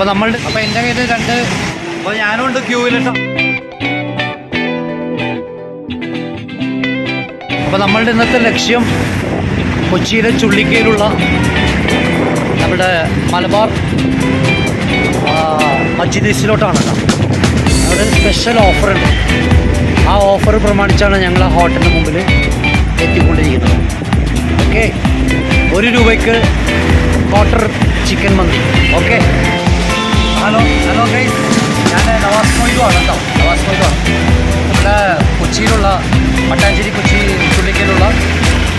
അപ്പോൾ നമ്മൾ അപ്പോൾ എന്റെ കയ്യിൽ രണ്ട് അപ്പോൾ ഞാനും ഉണ്ട് ക്യൂവിലിട്ടോ അപ്പോൾ നമ്മളുടെ ഇന്നത്തെ ലക്ഷ്യം കൊച്ചിയിലെ ചുള്ളിക്കയിലുള്ള നമ്മുടെ മലബാർ മജിദീസിലോട്ടാണ് അവിടെ സ്പെഷ്യൽ സ്പെഷ്യൽ ഓഫറുണ്ട് ആ ഓഫർ പ്രമാണിച്ചാണ് ഞങ്ങൾ ആ ഹോട്ടലിന് മുമ്പിൽ എത്തിക്കൊണ്ടിരിക്കുന്നത്. ഓക്കെ ഒരു രൂപയ്ക്ക് ക്വാർട്ടർ ചിക്കൻ മന്തി. ഓക്കെ ഹലോ ഹലോ ഗൈസ് ഞാൻ നവാസ് മൊയ്തു ആണ് കേട്ടോ. നവാസ് മൊയ്തു ആണ് നമ്മുടെ കൊച്ചിയിലുള്ള മട്ടാഞ്ചേരി കൊച്ചി ചുള്ളിക്കയിലുള്ള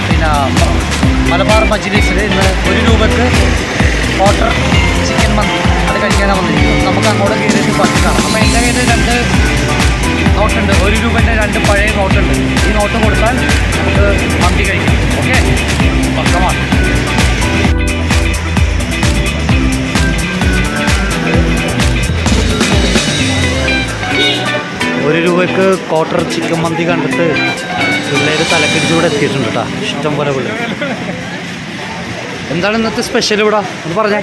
പിന്നെ മലബാർ മജ്ലിസിൽ ഇന്ന് ഒരു രൂപക്ക് ക്വാർട്ടർ ചിക്കൻ മന്തി അത് കഴിക്കാനാണ് വന്നിരിക്കുന്നത്. നമുക്ക് അങ്ങോട്ട് രൂപയ്ക്ക് ക്വാർട്ടർ ചിക്കൻ മന്തി കണ്ടിട്ട് പിള്ളേർ തലക്കിടിച്ചൂടെ എത്തിയിട്ടുണ്ട് കേട്ടോ ഇഷ്ടം പോലെ പിള്ളേർ എന്താണ് ഇന്നത്തെ സ്പെഷ്യൽ ഇവിടെ? ഒന്ന് പറഞ്ഞേ.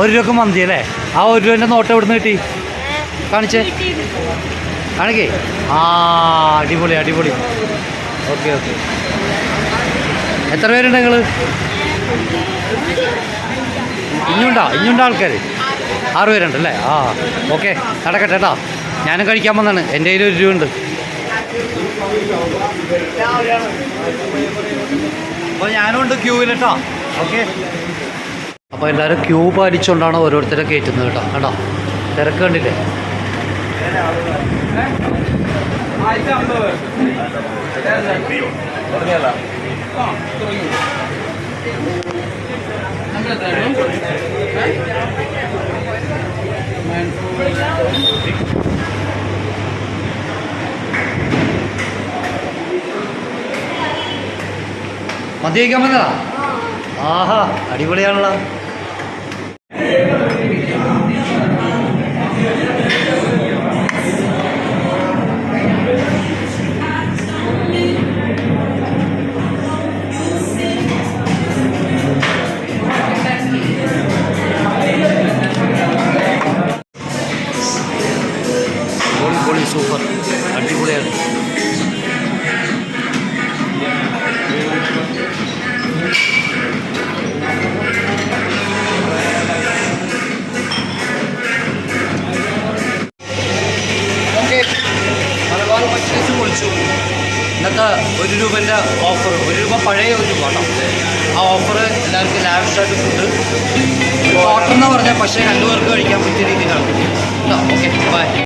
ഒരു രൂപ മന്തി അല്ലേ? ആ ഒരു രൂപേന്റെ നോട്ട് എവിടുന്ന് കിട്ടി? കാണിച്ചേ. കാണിക്കേ. ആ അടിപൊളി അടിപൊളി. Okay okay. എത്ര പേരുണ്ട് നിങ്ങൾ ഇനിയുണ്ടോ ഇനിയുണ്ടോ ആൾക്കാർ ആറ് പേരുണ്ടല്ലേ ആ ഓക്കെ. നടക്കട്ടെ കേട്ടോ. ഞാനും കഴിക്കാൻ വന്നാണ്. എന്റെ കയ്യിൽ ഒരു രൂപ ഉണ്ട് അപ്പോൾ ഞാനും ഉണ്ട് ക്യൂവിൽ കേട്ടോ. ഓക്കെ. അപ്പോൾ എല്ലാവരും ക്യൂ പാലിച്ചുകൊണ്ടാണ് ഓരോരുത്തരെ കയറ്റുന്നത് കേട്ടോ. കേട്ടോ തിരക്ക് കണ്ടില്ലേ? മതി വന്നതാ ആഹാ അടിപൊളിയാണല്ലോ. പൊളി പൊളി സൂപ്പർ അടിപൊളിയാണ് ഇന്നത്തെ ഒരു രൂപന്റെ ഓഫർ ഒരു രൂപ പഴയ ഒരു രൂപ ആ ഓഫർ എല്ലാവർക്കും ലാവിഷായിട്ട് ഫുഡ് ഓർഡർ എന്ന് പറഞ്ഞാൽ പക്ഷേ രണ്ടു പേർക്ക് കഴിക്കാൻ പറ്റിയ രീതിയിലാണ്. Okay bye